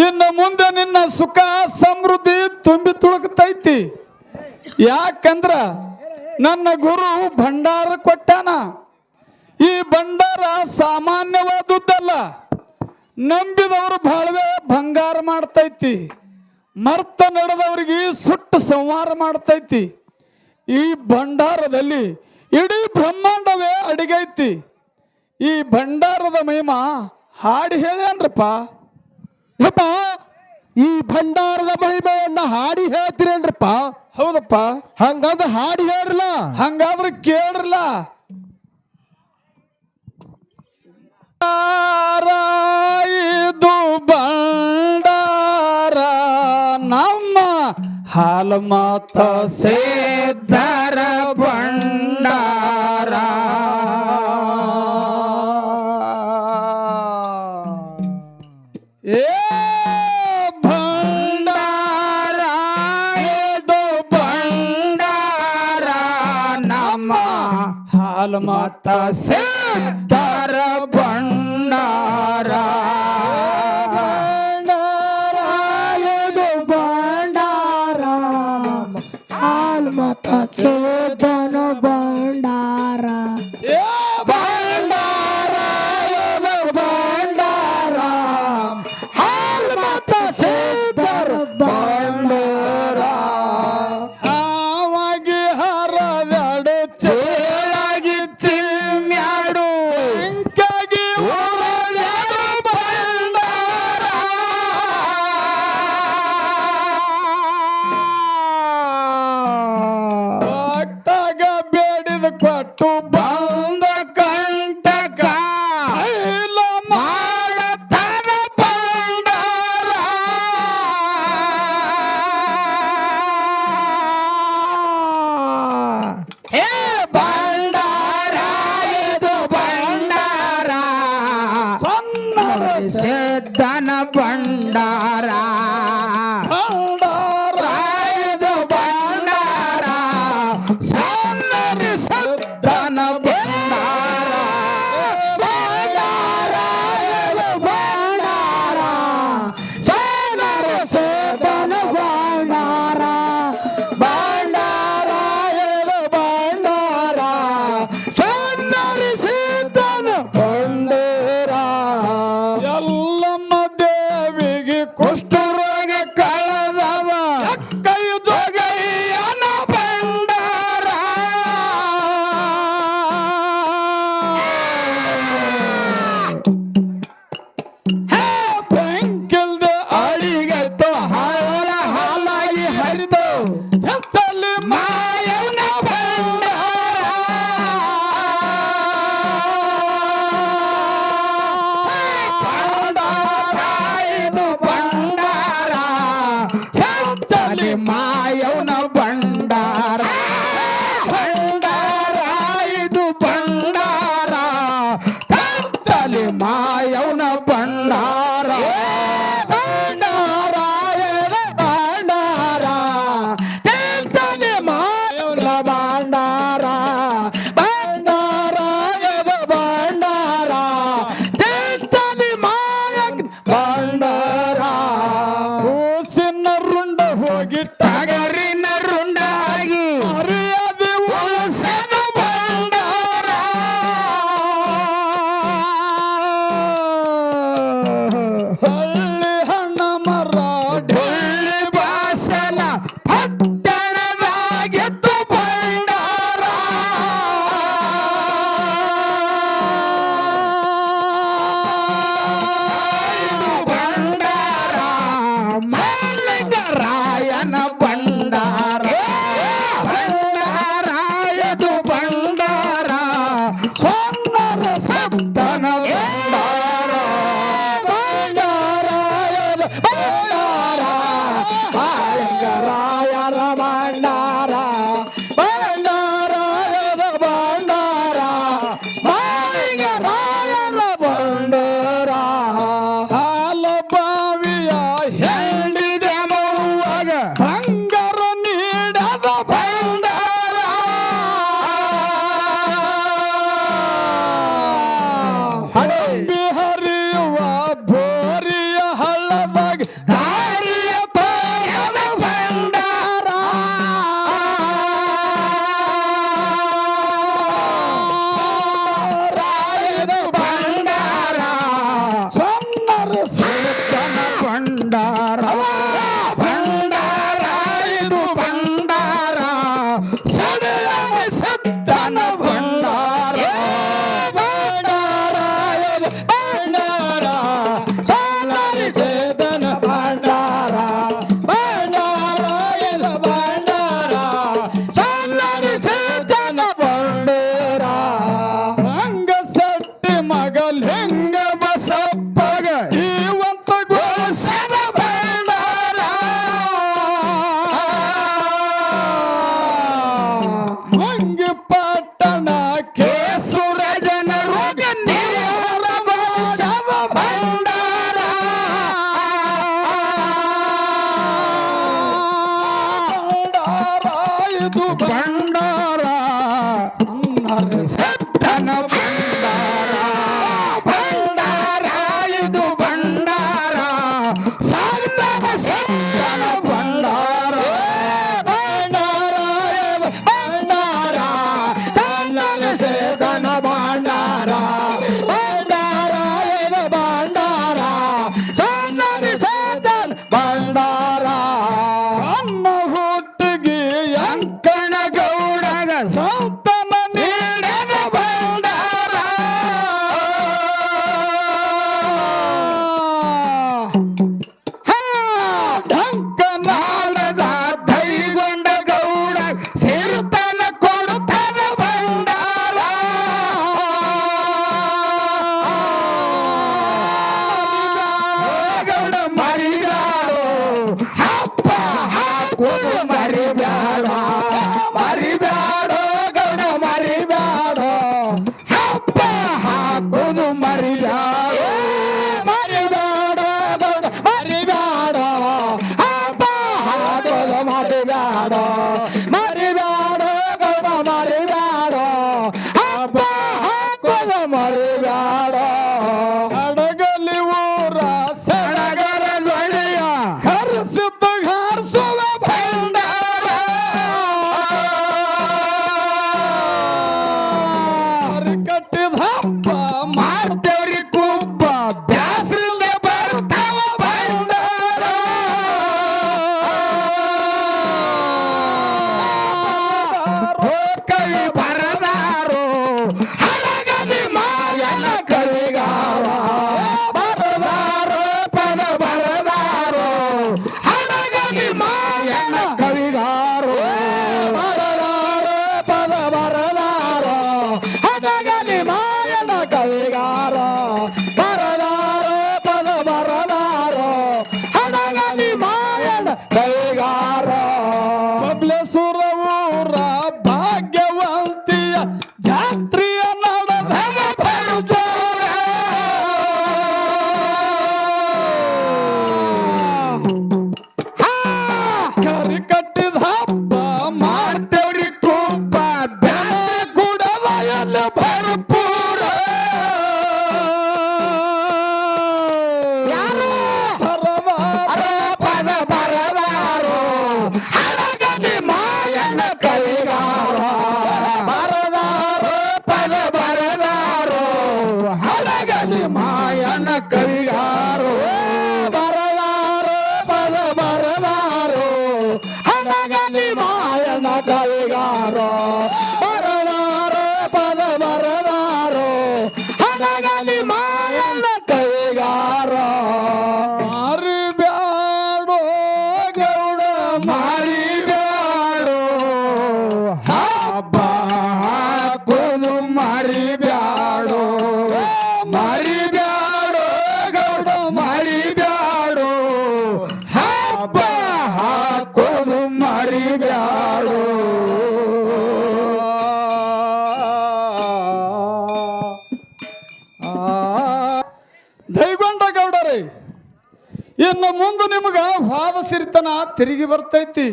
ಇನ್ನು ಮುಂದೆ ನಿನ್ನ ಸುಖ, ಸಮೃದ್ಧಿ ತುಂಬಿ ತುಳುಕ್ತೈತಿ. ಯಾಕಂದ್ರ ನನ್ನ ಗುರು ಭಂಡಾರ ಕೊಟ್ಟಾನ. ಈ ಭಂಡಾರ ಸಾಮಾನ್ಯವಾದದ್ದಲ್ಲ. ನಂಬಿದವರು ಬಹಳವೇ ಬಂಗಾರ ಮಾಡ್ತೈತಿ. ಮರ್ತ ನಡೆದವ್ರಿಗೆ ಸುಟ್ಟು ಸಂಹಾರ ಮಾಡ್ತೈತಿ. ಈ ಭಂಡಾರದಲ್ಲಿ ಇಡೀ ಬ್ರಹ್ಮಾಂಡವೇ ಅಡಿಗೈತಿ. ಈ ಭಂಡಾರದ ಮಹಿಮಾ ಹಾಡು ಹೇಳ್ಯಾನ್ರಪ್ಪ. ಯಪ್ಪ ಈ ಭಂಡಾರದ ಮಹಿಮೆಯನ್ನ ಹಾಡಿ ಹೇಳ್ತಿರೇನ್ರಪ್ಪ? ಹೌದಪ್ಪ. ಹಂಗಂದ್ರೆ ಹಾಡಿ ಹೇಳ್ರಲ್ಲ. ಹಂಗಾದ್ರೆ ಕೇಳ್ರಲ್ಲ. ಇದು ಬಂಡಾರ ನಮ್ಮ ಹಾಲು ಮಾತ ಸೇದರ ಬಂಡ माता से Quando? uma ಇನ್ನು ಮುಂದೆ ನಿಮಗೆ ವಾದಸಿರತನ ತಿರುಗಿ ಬರ್ತೈತಿ.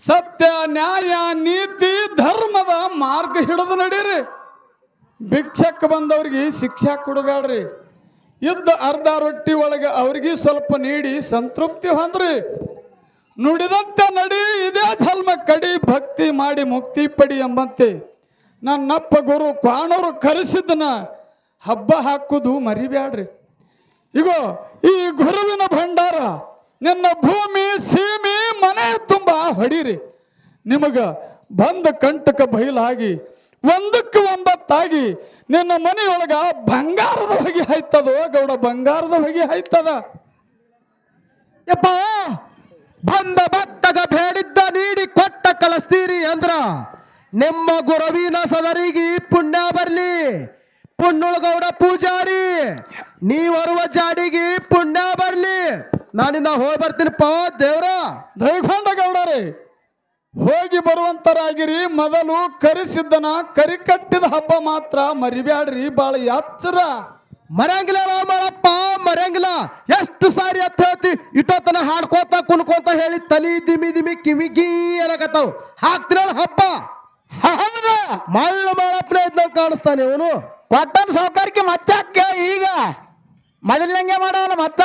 ಸತ್ಯ, ನ್ಯಾಯ, ನೀತಿ, ಧರ್ಮದ ಮಾರ್ಗ ಹಿಡಿದು ನಡೀರಿ. ಭಿಕ್ಷಕ್ಕೆ ಬಂದವ್ರಿಗೆ ಶಿಕ್ಷೆ ಕೊಡಬೇಡ್ರಿ. ಇದ್ದ ಅರ್ಧ ರೊಟ್ಟಿ ಒಳಗೆ ಅವ್ರಿಗೆ ಸ್ವಲ್ಪ ನೀಡಿ ಸಂತೃಪ್ತಿ ಹೊಂದ್ರಿ. ನುಡಿದಂತೆ ನಡಿ, ಇದೇ ಜನ್ಮ ಕಡಿ, ಭಕ್ತಿ ಮಾಡಿ ಮುಕ್ತಿ ಪಡಿ ಎಂಬಂತೆ. ನನ್ನಪ್ಪ ಗುರು ಕ್ವಾಣರು ಕರೆಸಿದ್ದನ ಹಬ್ಬ ಹಾಕುದು ಮರಿಬ್ಯಾಡ್ರಿ ಇಗೋ, ಈ ಗುರುವಿನ ಭಂಡಾರ, ನಿನ್ನ ಭೂಮಿ, ಸೀಮೆ, ಮನೆ ತುಂಬ ಹೊಡೀರಿ. ನಿಮಗೆ ಬಂದ ಕಂಟಕ ಬಯಲಾಗಿ, ಒಂದಕ್ಕೆ ಒಂಬತ್ತಾಗಿ ನಿನ್ನ ಮನೆಯೊಳಗ ಬಂಗಾರದ ಹೊಗೆ ಹಾಯ್ತದೋ, ಗೌಡ ಬಂಗಾರದ ಹೊಗೆ ಹಾಯ್ತದ. ಯಪ್ಪ, ಬಂದ ಭಕ್ತಗ ಬೇಡಿದ್ದ ನೀಡಿ ಕೊಟ್ಟ ಕಳಿಸ್ತೀರಿ ಅಂದ್ರ, ನಿಮ್ಮ ಗುರವಿನ ಸದರಿಗೆ ಪುಣ್ಯ ಬರಲಿ. ಪುಣ್ಣುಳಗೌಡ ಪೂಜಾರಿ. ನೀ ಬರುವ ಜಾಡಿಗೆ ಪುಣ್ಯ ಬರ್ಲಿ. ನಾನಿನ್ನ ಹೋಗಿ ಬರ್ತೀನಿಪ್ಪ ದೇವ್ರ. ದಯಗೊಂಡ ಗೌಡರೇ ಹೋಗಿ ಬರುವಂತರಾಗಿರಿ. ಮೊದಲು ಕರಿಸಿದ್ದನ ಕರಿ ಕಟ್ಟಿದ ಹಬ್ಬ ಮಾತ್ರ ಮರಿಬ್ಯಾಡ್ರಿ ಬಾಳ ಎಚ್ಚರ. ಮರಂಗಿಲ್ಲ ಮಳಪ್ಪ ಮರಂಗಿಲ್ಲ. ಎಷ್ಟು ಸಾರಿ ಅಂತ ಹೇಳ್ತಿ? ಇಟ್ಟೋತನ ಹಾಡ್ಕೋತ ಕುಣ್ಕೋತ ಹೇಳಿ ತಲಿ ದಿಮಿ ದಿಮಿ ಕಿವಿಗಿ ಎಲ್ಲಕತ್ತವ್ ಹಾಕ್ತಿರಲ್ಲ ಹಬ್ಬ? ಹೌದು? ಮಳ್ಳ ಮಳಪ್ಪನೇ ಇದ್ದಂಗೆ ಕಾಣಿಸ್ತಾನೆ ಅವನು ಕೊಟ್ಟನ್ ಸೌಕರ್ಯಕ್ಕೆ ಮತ್ತೆ ಈಗ? ಮೊದಲಂಗೆ ಮಾಡೋಣ ಮತ್ತ?